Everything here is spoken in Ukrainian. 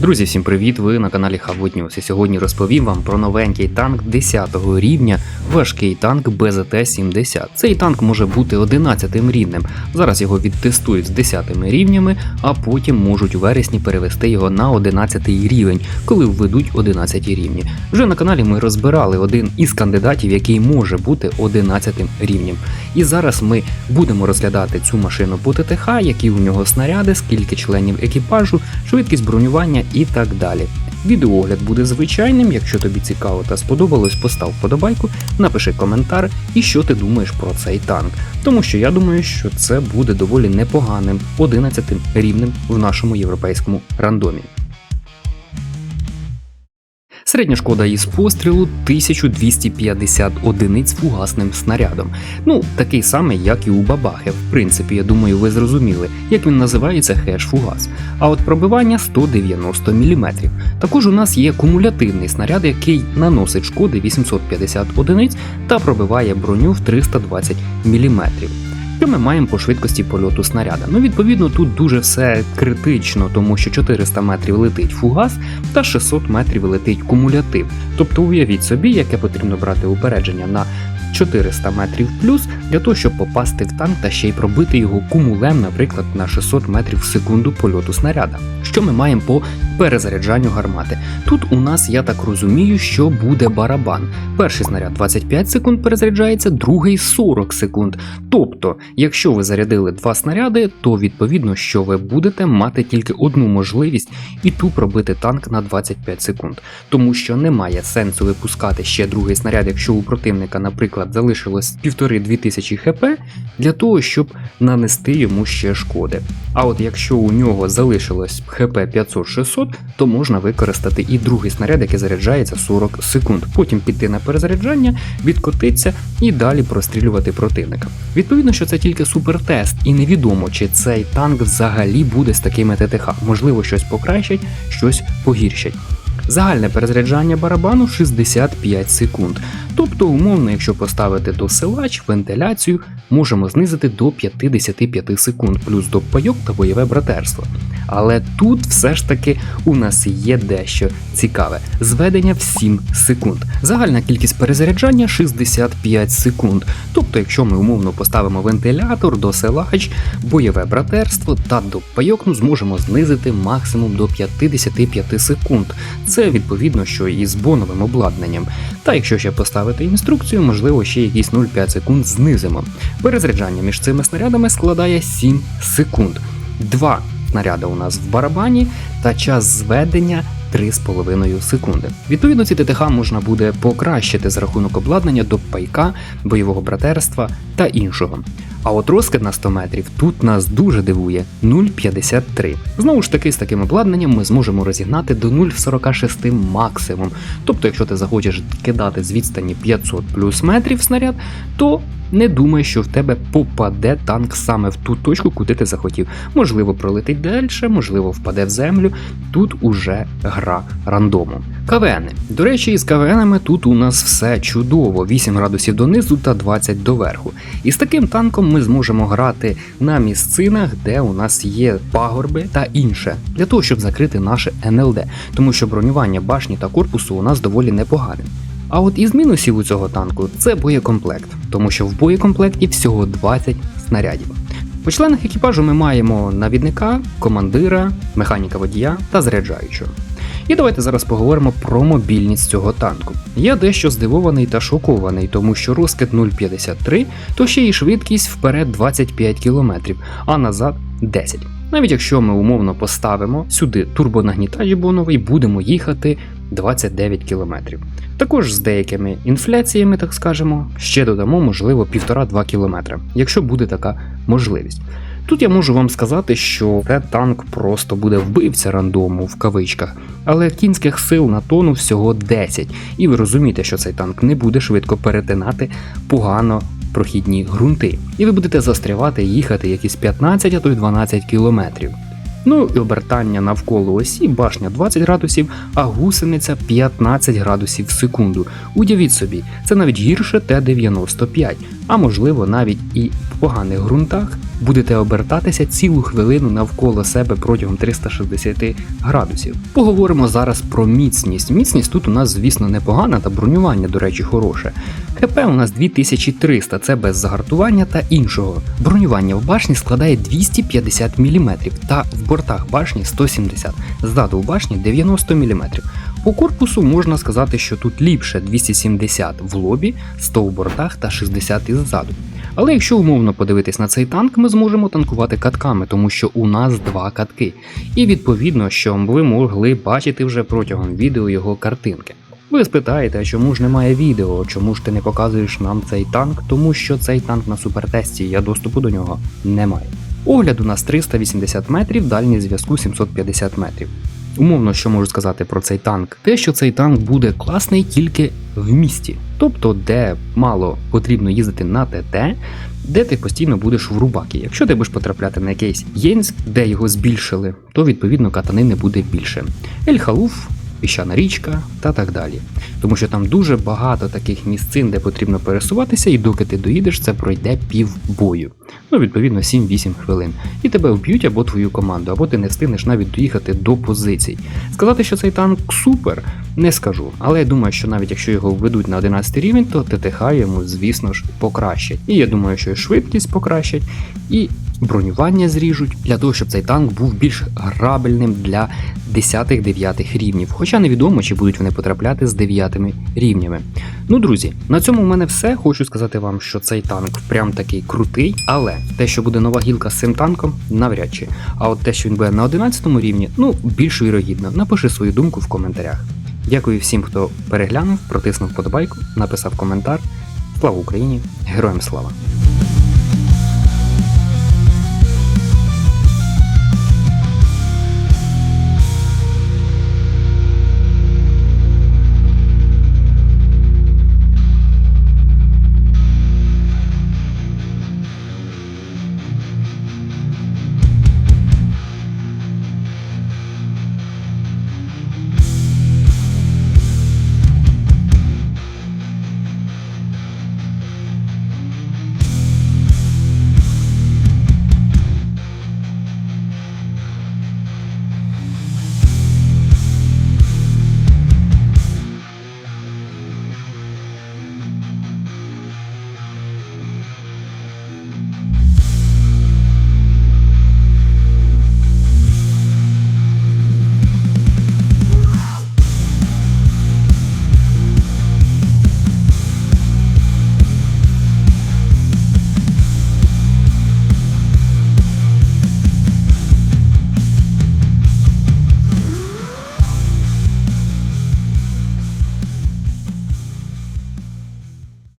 Друзі, всім привіт! Ви на каналі News. І сьогодні розповім вам про новенький танк 10 го рівня, важкий танк БЗТ-70. Цей танк може бути 11 рівнем. Зараз його відтестують з 10 рівнями, а потім можуть у вересні перевести його на 11 рівень, коли введуть 11 рівні. Вже на каналі ми розбирали один із кандидатів, який може бути 11 рівнем. І зараз ми будемо розглядати цю машину по ТТХ, які у нього снаряди, скільки членів екіпажу, швидкість бронювання і так далі. Відеоогляд буде звичайним. Якщо тобі цікаво та сподобалось, постав вподобайку, напиши коментар і що ти думаєш про цей танк. Тому що я думаю, що це буде доволі непоганим 11 рівнем в нашому європейському рандомі. Середня шкода із пострілу 1250 одиниць фугасним снарядом. Ну, такий самий, як і у Бабахи. В принципі, я думаю, ви зрозуміли, як він називається хеш-фугас. А от пробивання 190 мм. Також у нас є кумулятивний снаряд, який наносить шкоди 850 одиниць та пробиває броню в 320 мм. Що ми маємо по швидкості польоту снаряда? Ну, відповідно, тут дуже все критично, тому що 400 метрів летить фугас та 600 метрів летить кумулятив. Тобто уявіть собі, яке потрібно брати упередження на 400 метрів плюс для того, щоб попасти в танк та ще й пробити його кумулем, наприклад, на 600 метрів в секунду польоту снаряда. Що ми маємо по перезаряджанню гармати? Тут у нас, я так розумію, що буде барабан. Перший снаряд 25 секунд перезаряджається, другий 40 секунд. Тобто, якщо ви зарядили два снаряди, то відповідно, що ви будете мати тільки одну можливість і ту пробити танк на 25 секунд, тому що немає сенсу випускати ще другий снаряд, якщо у противника, наприклад, залишилось 1,5-2 тисячі хп, для того, щоб нанести йому ще шкоди. А от якщо у нього залишилось хп 500-600, то можна використати і другий снаряд, який заряджається 40 секунд. Потім піти на перезаряджання, відкотитися і далі прострілювати противника. Відповідно, що це тільки супертест, і невідомо, чи цей танк взагалі буде з такими ТТХ. Можливо, щось покращать, щось погіршать. Загальне перезаряджання барабану 65 секунд. Тобто, умовно, якщо поставити досилач, вентиляцію, можемо знизити до 55 секунд, плюс допайок та бойове братерство. Але тут все ж таки у нас є дещо цікаве: зведення в 7 секунд. Загальна кількість перезаряджання 65 секунд. Тобто, якщо ми умовно поставимо вентилятор, досилач, бойове братерство та допайок, ну зможемо знизити максимум до 55 секунд. Це відповідно, що і з боновим обладнанням. Та якщо ще поставити інструкцію, можливо, ще якісь 0,5 секунд знизимо. Перезаряджання між цими снарядами складає 7 секунд. Два снаряди у нас в барабані та час зведення 3,5 секунди. Відповідно, ці ТТХ можна буде покращити за рахунок обладнання до пайка, бойового братерства та іншого. А от розкид на 100 метрів тут нас дуже дивує 0,53. Знову ж таки, з таким обладнанням ми зможемо розігнати до 0,46 максимум. Тобто, якщо ти захочеш кидати з відстані 500 плюс метрів снаряд, то не думай, що в тебе попаде танк саме в ту точку, куди ти захотів. Можливо, пролетить далі, можливо, впаде в землю. Тут уже гра рандому. КВН. До речі, із КВНами тут у нас все чудово: 8 градусів донизу та 20 доверху. І з таким танком ми зможемо грати на місцинах, де у нас є пагорби та інше, для того, щоб закрити наше НЛД, тому що бронювання башні та корпусу у нас доволі непогане. А от із мінусів у цього танку це боєкомплект, тому що в боєкомплекті всього 20 снарядів. У членах екіпажу ми маємо навідника, командира, механіка водія та заряджаючого. І давайте зараз поговоримо про мобільність цього танку. Я дещо здивований та шокований, тому що розкид 0,53, то ще й швидкість вперед 25 км, а назад 10. Навіть якщо ми умовно поставимо сюди турбонагнітач боновий, будемо їхати 29 км. Також з деякими інфляціями, так скажемо, ще додамо, можливо, 1,5-2 км, якщо буде така можливість. Тут я можу вам сказати, що це танк просто буде вбивця рандому в кавичках, але кінських сил на тону всього 10, і ви розумієте, що цей танк не буде швидко перетинати погано прохідні ґрунти, і ви будете застрявати їхати якісь 15, а то й 12 кілометрів. Ну і обертання навколо осі, башня 20 градусів, а гусениця 15 градусів в секунду. Уявіть собі, це навіть гірше Т-95, а можливо навіть і в поганих ґрунтах будете обертатися цілу хвилину навколо себе протягом 360 градусів. Поговоримо зараз про міцність. Міцність тут у нас, звісно, непогана, та бронювання, до речі, хороше. ХП у нас 2300, це без загартування та іншого. Бронювання в башні складає 250 мм та в бортах башні 170, ззаду в башні 90 мм. По корпусу можна сказати, що тут ліпше 270 в лобі, 100 в бортах та 60 іззаду. Але якщо умовно подивитись на цей танк, ми зможемо танкувати катками, тому що у нас два катки. І відповідно, що ви могли бачити вже протягом відео його картинки. Ви спитаєте, чому ж немає відео, чому ж ти не показуєш нам цей танк, тому що цей танк на супертесті, я доступу до нього не маю. Огляд у нас 380 метрів, дальність зв'язку 750 метрів. Умовно, що можу сказати про цей танк, те, що цей танк буде класний тільки в місті, тобто де мало потрібно їздити на ТТ, де ти постійно будеш в рубакі. Якщо ти будеш потрапляти на якийсь Єнськ, де його збільшили, то відповідно катани не буде більше. Ель-Халуф, піщана річка та так далі. Тому що там дуже багато таких місцин, де потрібно пересуватися, і доки ти доїдеш, це пройде пів бою. Ну, відповідно, 7-8 хвилин. І тебе вб'ють або твою команду, або ти не встигнеш навіть доїхати до позицій. Сказати, що цей танк супер, не скажу. Але я думаю, що навіть якщо його введуть на 11 рівень, то ТТХ йому, звісно ж, покращать. І я думаю, що і швидкість покращать, і бронювання зріжуть для того, щоб цей танк був більш грабельним для 10-9 рівнів. Хоча невідомо, чи будуть вони потрапляти з 9 рівнями. Ну, друзі, на цьому в мене все. Хочу сказати вам, що цей танк прям такий крутий, але те, що буде нова гілка з цим танком, навряд чи. А от те, що він буде на 11 рівні, ну більш вірогідно. Напиши свою думку в коментарях. Дякую всім, хто переглянув, протиснув подобайку, написав коментар. Слава Україні! Героям слава!